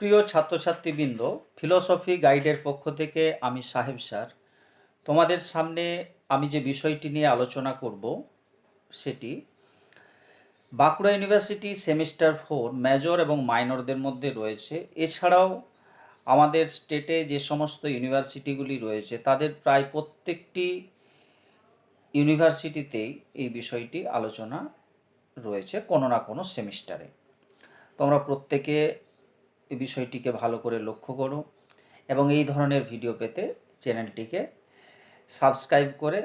প্রিয় ছাত্রছাত্রীবৃন্দ ফিলোসফি গাইডের পক্ষ থেকে আমি সাহেব স্যার। তোমাদের সামনে আমি যে বিষয়টি নিয়ে আলোচনা করব, সেটি Bankura university semester four major এবং মাইনরদের মধ্যে রয়েছে। এছাড়াও আমাদের স্টেটে যে সমস্ত ইউনিভার্সিটিগুলি রয়েছে, তাদের প্রায় প্রত্যেকটি ইউনিভার্সিটিতেই এই বিষয়টি আলোচনা রয়েছে কোনো না কোনো সেমিস্টারে। তোমরা প্রত্যেকে এই বিষয়টিকে ভালো করে লক্ষ্য করো এবং এই ধরনের ভিডিও পেতে চ্যানেলটিকে সাবস্ক্রাইব করে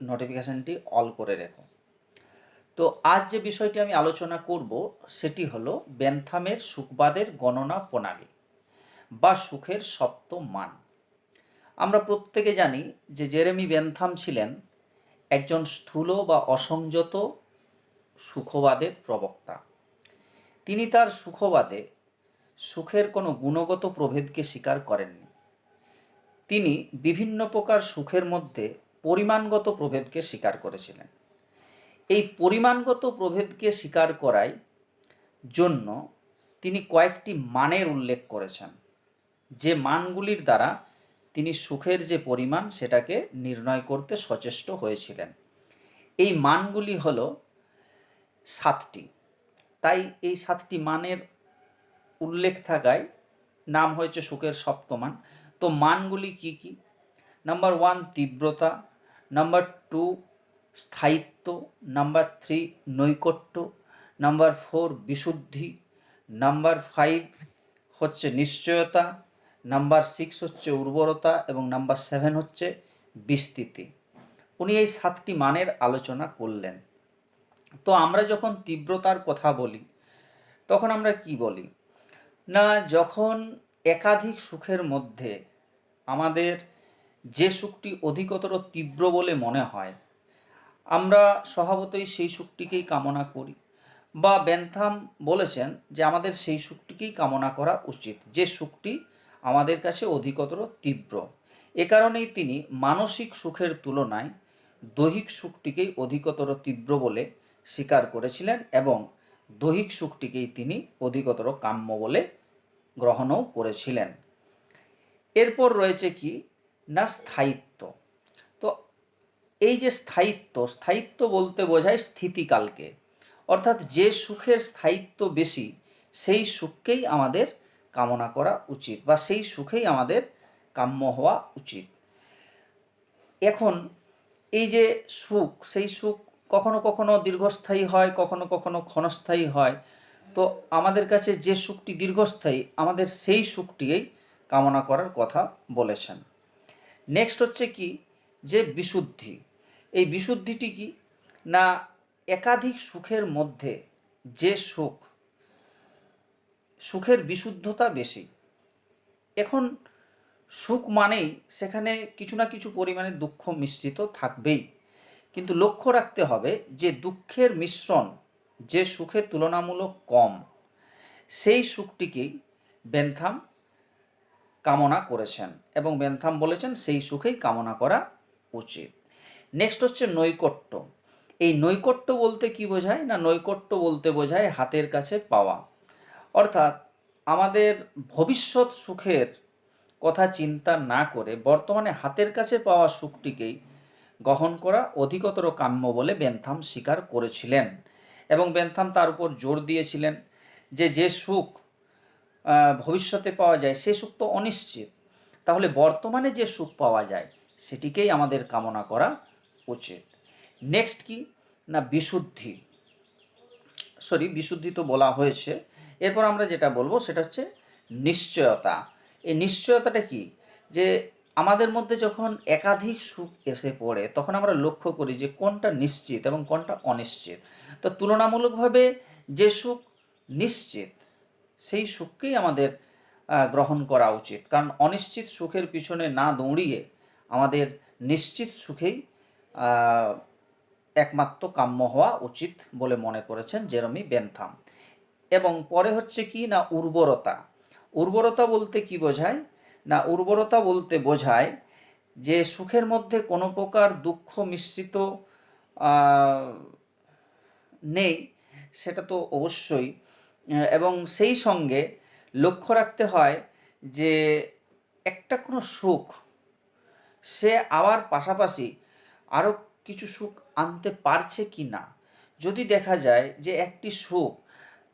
নোটিফিকেশানটি অল করে রেখো। তো আজ যে বিষয়টি আমি আলোচনা করব সেটি হলো বেনথামের সুখবাদের গণনা প্রণালী বা সুখের সপ্ত মান। আমরা প্রত্যেকে জানি যে জেরেমি বেনথাম ছিলেন একজন স্থূল বা অসংযত সুখবাদের প্রবক্তা। তিনি তার সুখবাদে সুখের কোনো গুণগত প্রভেদকে স্বীকার করেননি। তিনি বিভিন্ন প্রকার সুখের মধ্যে পরিমাণগত প্রভেদকে স্বীকার করেছিলেন। এই পরিমাণগত প্রভেদকে স্বীকার করাই জন্য তিনি কয়েকটি মানের উল্লেখ করেছেন, যে মানগুলির দ্বারা তিনি সুখের যে পরিমাণ সেটাকে নির্ণয় করতে সচেষ্ট হয়েছিলেন। এই মানগুলি হল সাতটি। তাই এই সাতটি মানের উল্লেখ থাকায় নাম হয়েছে সুখের সপ্তমান। তো মানগুলি কি কি? নাম্বার ওয়ান তীব্রতা। নাম্বার টু স্থায়িত্ব। নাম্বার থ্রি নৈকট্য। নাম্বার ফোর বিশুদ্ধি। নাম্বার ফাইভ হচ্ছে নিশ্চয়তা। নাম্বার সিক্স হচ্ছে উর্বরতা। এবং নাম্বার সেভেন হচ্ছে বিস্তৃতি। উনি এই সাতটি মানের আলোচনা করলেন। তো আমরা যখন তীব্রতার কথা বলি, তখন আমরা কি বলি? না, যখন একাধিক সুখের মধ্যে আমাদের যে সুখটি অধিকতর তীব্র বলে মনে হয়, আমরা স্বভাবতই সেই সুখটিকেই কামনা করি। বা বেনথাম বলেছেন যে, আমাদের সেই সুখটিকেই কামনা করা উচিত, যে সুখটি আমাদের কাছে অধিকতর তীব্র। এ কারণেই তিনি মানসিক সুখের তুলনায় দৈহিক সুখটিকেই অধিকতর তীব্র বলে স্বীকার করেছিলেন এবং দৈহিক সুখটিকেই তিনি অধিকতর কাম্য বলে গ্রহণও করেছিলেন। এরপর রয়েছে কি? না, স্থায়িত্ব। তো এই যে স্থায়িত্ব স্থায়িত্ব বলতে বোঝায় স্থিতিকালকে। অর্থাৎ যে সুখের স্থায়িত্ব বেশি, সেই সুখকেই আমাদের কামনা করা উচিত বা সেই সুখেই আমাদের কাম্য হওয়া উচিত। এখন এই যে সুখ, সেই সুখ কখনো কখনো দীর্ঘস্থায়ী হয়, কখনো কখনো ক্ষণস্থায়ী হয়। তো আমাদের কাছে যে সুখটি দীর্ঘস্থায়ী, আমাদের সেই সুখটিই কামনা করার কথা বলেছেন। নেক্সট হচ্ছে কি? যে বিশুদ্ধি। এই বিশুদ্ধিটি কি? না, একাধিক সুখের মধ্যে যে সুখ, সুখের বিশুদ্ধতা বেশি। এখন সুখ মানেই সেখানে কিছু না কিছু পরিমাণে দুঃখ মিশ্রিত থাকবেই। কিন্তু লক্ষ্য রাখতে হবে যে দুঃখের মিশ্রণ যে সুখে তুলনামূলক কম, সেই সুখটিকেই বেনথাম কামনা করেছেন এবং বেনথাম বলেছেন সেই সুখেই কামনা করা উচিত। নেক্সট হচ্ছে নৈকট্য। এই নৈকট্য বলতে কি বোঝায় না নৈকট্য বলতে বোঝায় হাতের কাছে পাওয়া? অর্থাৎ আমাদের ভবিষ্যৎ সুখের কথা চিন্তা না করে বর্তমানে হাতের কাছে পাওয়া সুখটিকেই গ্রহণ করা অধিকতর কাম্য বলে বেনথাম স্বীকার করেছিলেন এবং বেনথাম তার উপর জোর দিয়েছিলেন যে যে সুখ ভবিষ্যতে পাওয়া যায় সে সুখ তো অনিশ্চিত। তাহলে বর্তমানে যে সুখ পাওয়া যায় সেটিকেই আমাদের কামনা করা উচিত। নেক্সট কি? না, বিশুদ্ধি। সরি, বিশুদ্ধি তো বলা হয়েছে। এরপর আমরা যেটা বলব সেটা হচ্ছে নিশ্চয়তা। এই নিশ্চয়তাটা কি? যে আমাদের মধ্যে যখন একাধিক সুখ এসে পড়ে, তখন আমরা লক্ষ্য করি যে কোনটা নিশ্চিত এবং কোনটা অনিশ্চিত। তো তুলনামূলকভাবে যে সুখ নিশ্চিত, সেই সুখকেই আমাদের গ্রহণ করা উচিত। কারণ অনিশ্চিত সুখের পিছনে না দৌড়িয়ে আমাদের নিশ্চিত সুখেই একমাত্র কাম্য হওয়া উচিত বলে মনে করেছেন জেরমি বেনথাম। এবং পরে হচ্ছে কি না উর্বরতা। উর্বরতা বলতে কি বোঝায়? না উর্বরতা বলতে বোঝায় যে সুখের মধ্যে কোনো প্রকার দুঃখ মিশ্রিত নেই, সেটা তো অবশ্যই। এবং সেই সঙ্গে লক্ষ্য রাখতে হয় যে একটা কোনো সুখ, সে আবার পাশাপাশি আরও কিছু সুখ আনতে পারছে কি না? যদি দেখা যায় যে একটি সুখ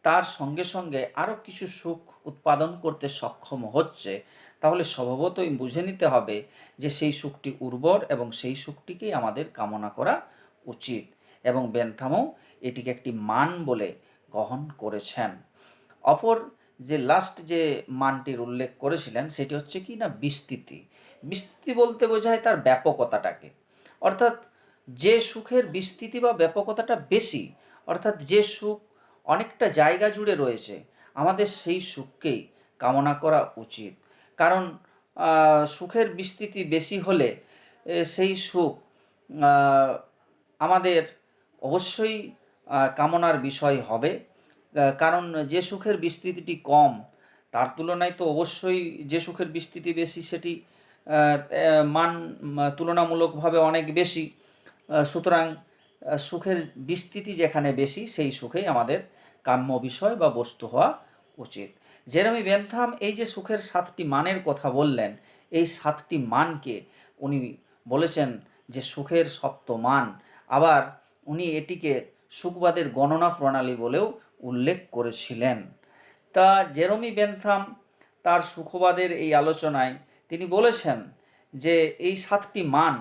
তার সঙ্গে সঙ্গে আরও কিছু সুখ উৎপাদন করতে সক্ষম হচ্ছে তাহলে স্বভাবতই বুঝে নিতে হবে যে সেই সুখটি উর্বর এবং সেই সুখটিকেই আমাদের কামনা করা উচিত এবং বেন্থামও এটিকে একটি মান বলে গ্রহণ করেছেন। অপর যে লাস্ট যে মানটির উল্লেখ করেছিলেন সেটি হচ্ছে কি না বিস্তৃতি। বিস্তৃতি বলতে বোঝায় তার ব্যাপকতাটাকে। অর্থাৎ যে সুখের বিস্তৃতি বা ব্যাপকতাটা বেশি, অর্থাৎ যে সুখ অনেকটা জায়গা জুড়ে রয়েছে, আমাদের সেই সুখকেই কামনা করা উচিত। কারণ সুখের বিস্তৃতি বেশি হলে সেই সুখ আমাদের অবশ্যই কামনার বিষয় হবে। কারণ যে সুখের বিস্তৃতিটি কম, তার তুলনায় তো অবশ্যই যে সুখের বিস্তৃতি বেশি, সেটি মান তুলনামূলকভাবে অনেক বেশি। সুতরাং সুখের বিস্তৃতি যেখানে বেশি, সেই সুখেই আমাদের কাম্য বিষয় বা বস্তু হওয়া উচিত। জেরেমি বেনথাম এই যে সুখের সাতটি মানের কথা বললেন, এই সাতটি মানকে উনি বলেছেন যে সুখের সপ্ত মান আবার উনি এটিকে সুখবাদের গণনা প্রণালী বলেও উল্লেখ করেছিলেন। তা জেরমি বেনথাম তার সুখবাদের এই আলোচনায় তিনি বলেছেন যে এই সাতটি মান,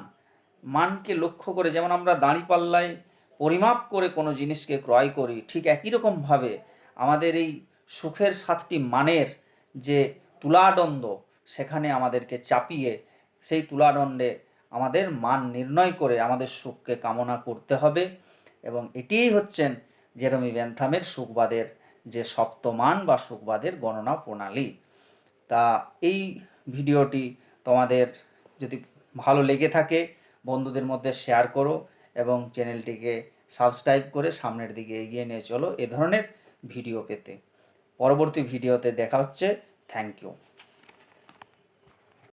মানকে লক্ষ্য করে যেমন আমরা দাঁড়িপাল্লায় পরিমাপ করে কোনো জিনিসকে ক্রয় করি, ঠিক একই রকমভাবে আমাদের এই সুখের সাতটি মানের যে তুলাদণ্ড সেখানে আমাদেরকে চাপিয়ে সেই তুলাদণ্ডে আমাদের মান নির্ণয় করে আমাদের সুখকে কামনা করতে হবে এবং এটিই হচ্ছেন জেরমি বেনথামের সুখবাদের যে সপ্তমান বা সুখবাদের গণনা প্রণালী। তা এই ভিডিওটি তোমাদের যদি ভালো লেগে থাকে, বন্ধুদের মধ্যে শেয়ার করো এবং চ্যানেলটিকে সাবস্ক্রাইব করে সামনের দিকে এগিয়ে নিয়ে চলো এ ধরনের ভিডিও পেতে। পরবর্তী ভিডিওতে দেখা হচ্ছে। Thank you